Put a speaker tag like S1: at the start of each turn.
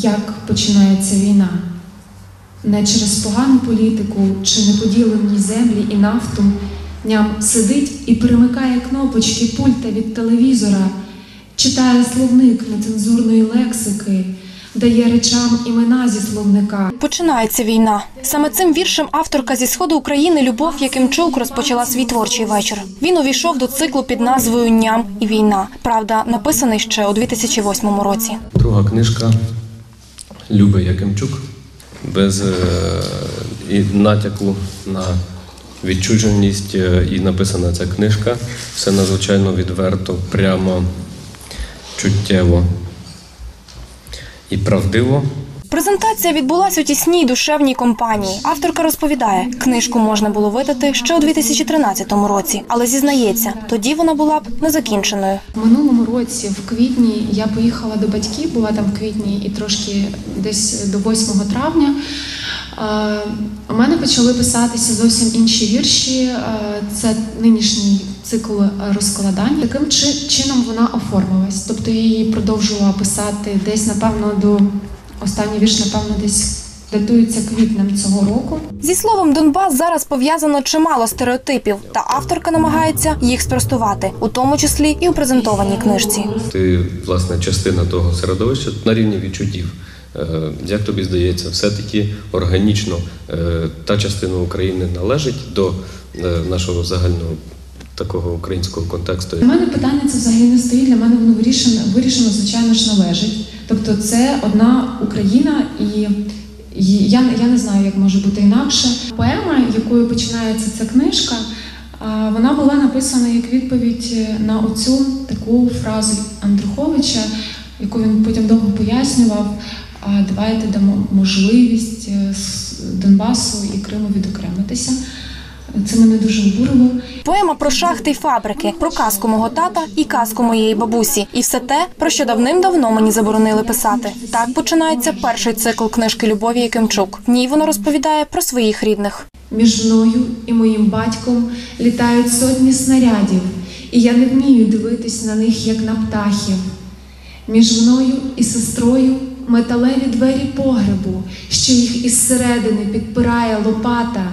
S1: як починається війна. Не через погану політику чи неподілені землі і нафту. Ням сидить і перемикає кнопочки пульта від телевізора, читає словник нецензурної лексики, дає речам імена зі словника.
S2: Починається війна. Саме цим віршем авторка зі сходу України Любов Якимчук розпочала свій творчий вечір. Він увійшов до циклу під назвою Ням і війна. Правда, написаний ще у 2008 році.
S3: Друга книжка Люби Якимчук без е, натяку на відчуженість е, і написана ця книжка. Все надзвичайно відверто, прямо чуттєво і правдиво.
S2: Презентація відбулася у тісній душевній компанії. Авторка розповідає, книжку можна було видати ще у 2013 році, але зізнається, тоді вона була б незакінченою.
S1: Минулому році, в квітні, я поїхала до батьків, була там в квітні і трошки десь до 8 травня. Е, У мене почали писатися зовсім інші вірші. Е, Це нинішній цикл розкладань. Таким чи- чином вона оформилась. Тобто я її продовжувала писати десь, напевно, до останній вірш, напевно, десь датується квітнем цього року.
S2: Зі словом Донбас зараз пов'язано чимало стереотипів, та авторка намагається їх спростувати, у тому числі і у презентованій книжці.
S3: Ти, власне, частина того середовища на рівні відчуттів. Е, Як тобі здається, все-таки органічно е, та частина України належить до е, нашого загального такого українського контексту.
S1: Для мене питання це взагалі не стоїть. Для мене воно вирішено, вирішено, звичайно ж, належить. Тобто, це одна Україна, і я, я не знаю, як може бути інакше. Поема, якою починається ця книжка, вона була написана як відповідь на оцю таку фразу Андруховича, яку він потім довго пояснював. Давайте дамо можливість е, Донбасу і Криму відокремитися. Це мене дуже обурило.
S2: Поема про шахти й фабрики, про казку мого тата і казку моєї бабусі, і все те, про що давним-давно мені заборонили писати. Так починається перший цикл книжки Любові Якимчук. В ній вона розповідає про своїх рідних.
S1: Між мною і моїм батьком літають сотні снарядів, і я не вмію дивитись на них, як на птахів. Між мною і сестрою металеві двері погребу, що їх із середини підпирає лопата.